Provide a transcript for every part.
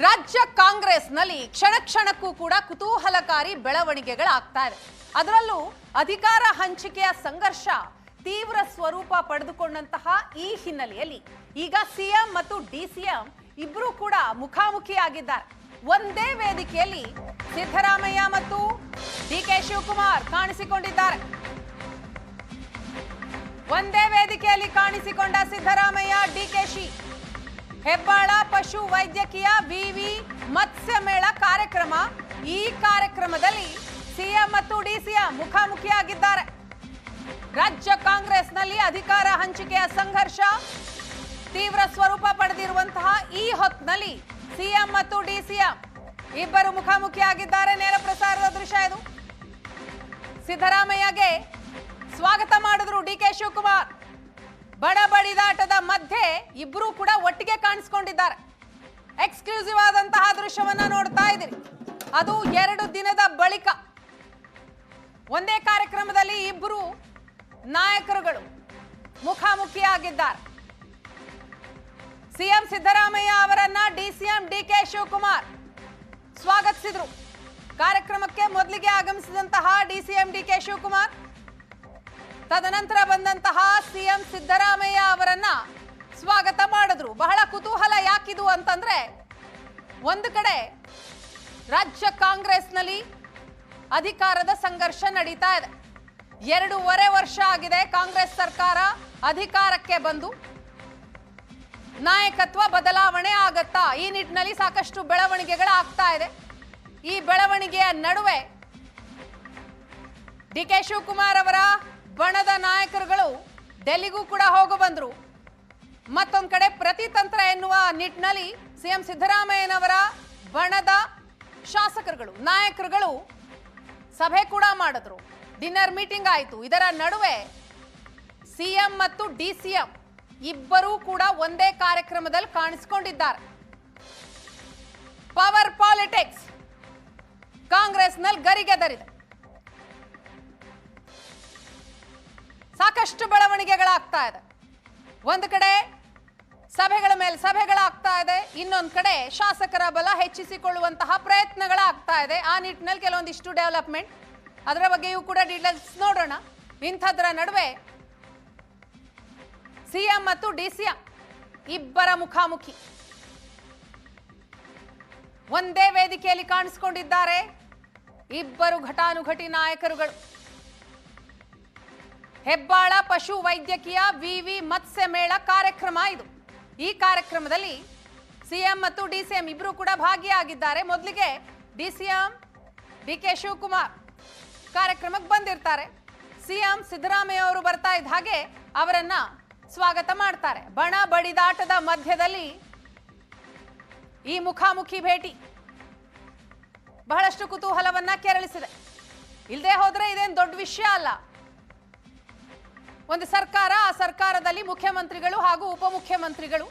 ರಾಜ್ಯ ಕಾಂಗ್ರೆಸ್ನಲ್ಲಿ ಕ್ಷಣ ಕ್ಷಣಕ್ಕೂ ಕೂಡ ಕುತೂಹಲಕಾರಿ ಬೆಳವಣಿಗೆಗಳಾಗ್ತಾ ಇದೆ. ಅದರಲ್ಲೂ ಅಧಿಕಾರ ಹಂಚಿಕೆಯ ಸಂಘರ್ಷ ತೀವ್ರ ಸ್ವರೂಪ ಪಡೆದುಕೊಂಡಂತಹ ಈ ಹಿನ್ನೆಲೆಯಲ್ಲಿ ಈಗ ಸಿಎಂ ಮತ್ತು ಡಿಸಿಎಂ ಇಬ್ರು ಕೂಡ ಮುಖಾಮುಖಿಯಾಗಿದ್ದಾರೆ. ಒಂದೇ ವೇದಿಕೆಯಲ್ಲಿ ಸಿದ್ದರಾಮಯ್ಯ ಮತ್ತು ಡಿ ಕೆ ಶಿವಕುಮಾರ್ ಕಾಣಿಸಿಕೊಂಡಿದ್ದಾರೆ. ಒಂದೇ ವೇದಿಕೆಯಲ್ಲಿ ಕಾಣಿಸಿಕೊಂಡ ಸಿದ್ದರಾಮಯ್ಯ ಡಿಕೆಶಿ ಹೆಬ್ಬಾಳ ಪಶು ವೈದ್ಯಕೀಯ ವಿವಿ ಮತ್ಸ್ಯ ಮೇಳ ಕಾರ್ಯಕ್ರಮ. ಈ ಕಾರ್ಯಕ್ರಮದಲ್ಲಿ ಸಿಎಂ ಮತ್ತು ಡಿಸಿಎಂ ಮುಖಾಮುಖಿಯಾಗಿದ್ದಾರೆ. ರಾಜ್ಯ ಕಾಂಗ್ರೆಸ್ನಲ್ಲಿ ಅಧಿಕಾರ ಹಂಚಿಕೆಯ ಸಂಘರ್ಷ ತೀವ್ರ ಸ್ವರೂಪ ಪಡೆದಿರುವಂತಹ ಈ ಹೊತ್ತಿನಲ್ಲಿ ಸಿಎಂ ಮತ್ತು ಡಿಸಿಎಂ ಇಬ್ಬರು ಮುಖಾಮುಖಿಯಾಗಿದ್ದಾರೆ. ನೇರ ಪ್ರಸಾರದ ದೃಶ್ಯ ಇದು. ಸಿದ್ದರಾಮಯ್ಯಗೆ ಸ್ವಾಗತ ಮಾಡಿದ್ರು ಡಿ ಕೆ ಶಿವಕುಮಾರ್. ಬಡಬಡಿದಾಟದ ಮಧ್ಯೆ ಇಬ್ಬರೂ ಕೂಡ ಕಾಣಿಸ್ಕೊಂಡಿದ್ದಾರೆ ಎಕ್ಸ್ಕ್ಲೂಸಿವ್ ಆದಂತಹ ದೃಶ್ಯವನ್ನ ನೋಡ್ತಾ ಇದ್ದೀರಿ. ಅದು ಎರಡು ದಿನದ ಬಳಿಕ ಒಂದೇ ಕಾರ್ಯಕ್ರಮದಲ್ಲಿ ಇಬ್ಬರು ನಾಯಕರುಗಳು ಮುಖಾಮುಖಿಯಾಗಿದ್ದಾರೆ. ಸಿಎಂ ಸಿದ್ದರಾಮಯ್ಯ ಅವರನ್ನ ಡಿಸಿಎಂ ಡಿ ಕೆ ಶಿವಕುಮಾರ್ ಸ್ವಾಗತಿಸಿದ್ರು. ಕಾರ್ಯಕ್ರಮಕ್ಕೆ ಮೊದಲಿಗೆ ಆಗಮಿಸಿದಂತಹ ಡಿಸಿಎಂ ಡಿ ಕೆ ಶಿವಕುಮಾರ್, ತದನಂತರ ಬಂದಂತಹ ಸಿಎಂ ಸಿದ್ದರಾಮಯ್ಯ ಅವರನ್ನ ಸ್ವಾಗತ ಮಾಡಿದ್ರು. ಬಹಳ ಕುತೂಹಲ ಯಾಕಿದು ಅಂತಂದ್ರೆ ಒಂದು ಕಡೆ ರಾಜ್ಯ ಕಾಂಗ್ರೆಸ್ನಲ್ಲಿ ಅಧಿಕಾರದ ಸಂಘರ್ಷ ನಡೀತಾ ಇದೆ. ಎರಡೂವರೆ ವರ್ಷ ಆಗಿದೆ ಕಾಂಗ್ರೆಸ್ ಸರ್ಕಾರ ಅಧಿಕಾರಕ್ಕೆ ಬಂದು. ನಾಯಕತ್ವ ಬದಲಾವಣೆ ಆಗತ್ತಾ? ಈ ನಿಟ್ಟಿನಲ್ಲಿ ಸಾಕಷ್ಟು ಬೆಳವಣಿಗೆಗಳಾಗ್ತಾ ಇದೆ. ಈ ಬೆಳವಣಿಗೆಯ ನಡುವೆ ಡಿ ಕೆ ಶಿವಕುಮಾರ್ ಅವರ ಬಣದ ನಾಯಕರುಗಳು ಡೆಲ್ಲಿಗೂ ಕೂಡ ಹೋಗು ಬಂದ್ರು ಮತ್ತೊಂದ್ ಕಡೆ ಪ್ರತಿತಂತ್ರ ಎನ್ನುವ ನಿಟ್ಟಿನಲ್ಲಿ ಸಿಎಂ ಸಿದ್ದರಾಮಯ್ಯನವರ ಬಣದ ಶಾಸಕರುಗಳು, ನಾಯಕರುಗಳು ಸಭೆ ಕೂಡ ಮಾಡಿದ್ರು. ಡಿನ್ನರ್ ಮೀಟಿಂಗ್ ಆಯಿತು. ಇದರ ನಡುವೆ ಸಿಎಂ ಮತ್ತು ಡಿಸಿಎಂ ಇಬ್ಬರೂ ಕೂಡ ಒಂದೇ ಕಾರ್ಯಕ್ರಮದಲ್ಲಿ ಕಾಣಿಸಿಕೊಂಡಿದ್ದಾರೆ. ಪವರ್ ಪಾಲಿಟಿಕ್ಸ್ ಕಾಂಗ್ರೆಸ್ನಲ್ಲಿ ಗರಿಗೆದರಿದೆ ಸಾಕಷ್ಟು ಬೆಳವಣಿಗೆಗಳಾಗ್ತಾ ಇದೆ. ಒಂದು ಕಡೆ ಸಭೆಗಳ ಮೇಲೆ ಸಭೆಗಳಾಗ್ತಾ ಇದೆ. ಇನ್ನೊಂದು ಕಡೆ ಶಾಸಕರ ಬಲ ಹೆಚ್ಚಿಸಿಕೊಳ್ಳುವಂತಹ ಪ್ರಯತ್ನಗಳಾಗ್ತಾ ಇದೆ. ಆ ನಿಟ್ಟಿನಲ್ಲಿ ಕೆಲವೊಂದಿಷ್ಟು ಡೆವಲಪ್ಮೆಂಟ್. ಅದರ ಬಗ್ಗೆಯೂ ಕೂಡ ಡೀಟೇಲ್ಸ್ ನೋಡೋಣ. ಇಂಥದ್ರ ನಡುವೆ ಸಿಎಂ ಮತ್ತು ಡಿಸಿಎಂ ಇಬ್ಬರ ಮುಖಾಮುಖಿ. ಒಂದೇ ವೇದಿಕೆಯಲ್ಲಿ ಕಾಣಿಸಿಕೊಂಡಿದ್ದಾರೆ. ಇಬ್ಬರು ಘಟಾನುಘಟಿ ನಾಯಕರುಗಳು. ಹೆಬ್ಬಾಳ ಪಶು ವೈದ್ಯಕೀಯ ವಿವಿ ಮತ್ಸ್ಯ ಮೇಳ ಕಾರ್ಯಕ್ರಮ ಇದು. ಈ ಕಾರ್ಯಕ್ರಮದಲ್ಲಿ ಸಿಎಂ ಮತ್ತು ಡಿಸಿಎಂ ಇಬ್ರು ಕೂಡ ಭಾಗಿಯಾಗಿದ್ದಾರೆ. ಮೊದಲಿಗೆ ಡಿಸಿಎಂ ಡಿ ಕೆ ಶಿವಕುಮಾರ್ ಕಾರ್ಯಕ್ರಮಕ್ಕೆ ಬಂದಿರ್ತಾರೆ. ಸಿಎಂ ಸಿದ್ದರಾಮಯ್ಯ ಅವರು ಬರ್ತಾ ಇದ್ದ ಹಾಗೆ ಅವರನ್ನ ಸ್ವಾಗತ ಮಾಡ್ತಾರೆ. ಬಣ ಬಡಿದಾಟದ ಮಧ್ಯದಲ್ಲಿ ಈ ಮುಖಾಮುಖಿ ಭೇಟಿ ಬಹಳಷ್ಟು ಕುತೂಹಲವನ್ನ ಕೆರಳಿಸಿದೆ. ಇಲ್ಲದೆ ಹೋದ್ರೆ ಇದೇನು ದೊಡ್ಡ ವಿಷಯ ಅಲ್ಲ. ಒಂದು ಸರ್ಕಾರ, ಆ ಸರ್ಕಾರದಲ್ಲಿ ಮುಖ್ಯಮಂತ್ರಿಗಳು ಹಾಗೂ ಉಪಮುಖ್ಯಮಂತ್ರಿಗಳು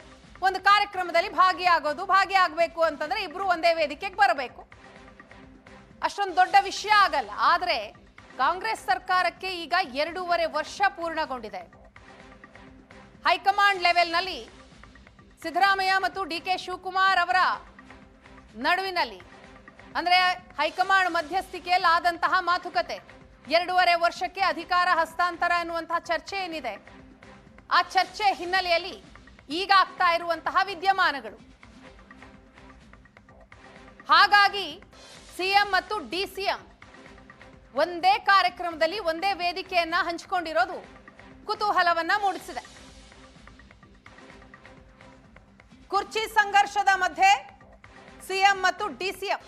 ಒಂದು ಕಾರ್ಯಕ್ರಮದಲ್ಲಿ ಭಾಗಿಯಾಗೋದು, ಭಾಗಿಯಾಗಬೇಕು ಅಂತಂದ್ರೆ ಇಬ್ರು ಒಂದೇ ವೇದಿಕೆಗೆ ಬರಬೇಕು. ಅಷ್ಟೊಂದು ದೊಡ್ಡ ವಿಷಯ ಆಗಲ್ಲ, ಆದರೆ ಕಾಂಗ್ರೆಸ್ ಸರ್ಕಾರಕ್ಕೆ ಈಗ ಎರಡೂವರೆ ವರ್ಷ ಪೂರ್ಣಗೊಂಡಿದೆ. ಹೈಕಮಾಂಡ್ ಲೆವೆಲ್ನಲ್ಲಿ ಸಿದ್ದರಾಮಯ್ಯ ಮತ್ತು ಡಿ ಕೆ ಶಿವಕುಮಾರ್ ಅವರ ನಡುವಿನಲ್ಲಿ, ಅಂದ್ರೆ ಹೈಕಮಾಂಡ್ ಮಧ್ಯಸ್ಥಿಕೆಯಲ್ಲಿ ಆದಂತಹ ಮಾತುಕತೆ. ಎರಡೂವರೆ ವರ್ಷಕ್ಕೆ ಅಧಿಕಾರ ಹಸ್ತಾಂತರ ಎನ್ನುವಂತಹ ಚರ್ಚೆ ಏನಿದೆ? ಆ ಚರ್ಚೆ ಹಿನ್ನೆಲೆಯಲ್ಲಿ ಈಗ ಆಗ್ತಾ ಇರುವಂತಹ ವಿದ್ಯಮಾನಗಳು. ಹಾಗಾಗಿ ಸಿಎಂ ಮತ್ತು ಡಿಸಿಎಂ ಒಂದೇ ಕಾರ್ಯಕ್ರಮದಲ್ಲಿ ಒಂದೇ ವೇದಿಕೆಯನ್ನ ಹಂಚಿಕೊಂಡಿರೋದು ಕುತೂಹಲವನ್ನ ಮೂಡಿಸಿದೆ. ಕುರ್ಚಿ ಸಂಘರ್ಷದ ಮಧ್ಯೆ ಸಿಎಂ ಮತ್ತು ಡಿಸಿಎಂ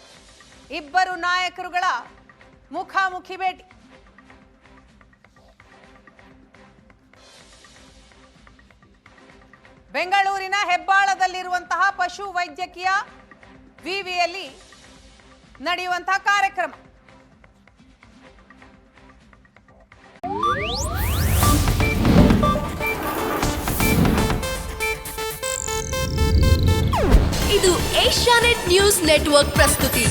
ಇಬ್ಬರು ನಾಯಕರುಗಳ ಮುಖಾಮುಖಿ ಭೇಟಿ. ಬೆಂಗಳೂರಿನ ಹೆಬ್ಬಾಳದಲ್ಲಿರುವಂತಹ ಪಶು ವೈದ್ಯಕೀಯ ವಿವಿಯಲ್ಲಿ ನಡೆಯುವಂತಹ ಕಾರ್ಯಕ್ರಮ. ಇದು ಏಷ್ಯಾನೆಟ್ ನ್ಯೂಸ್ ನೆಟ್ವರ್ಕ್ ಪ್ರಸ್ತುತಿ.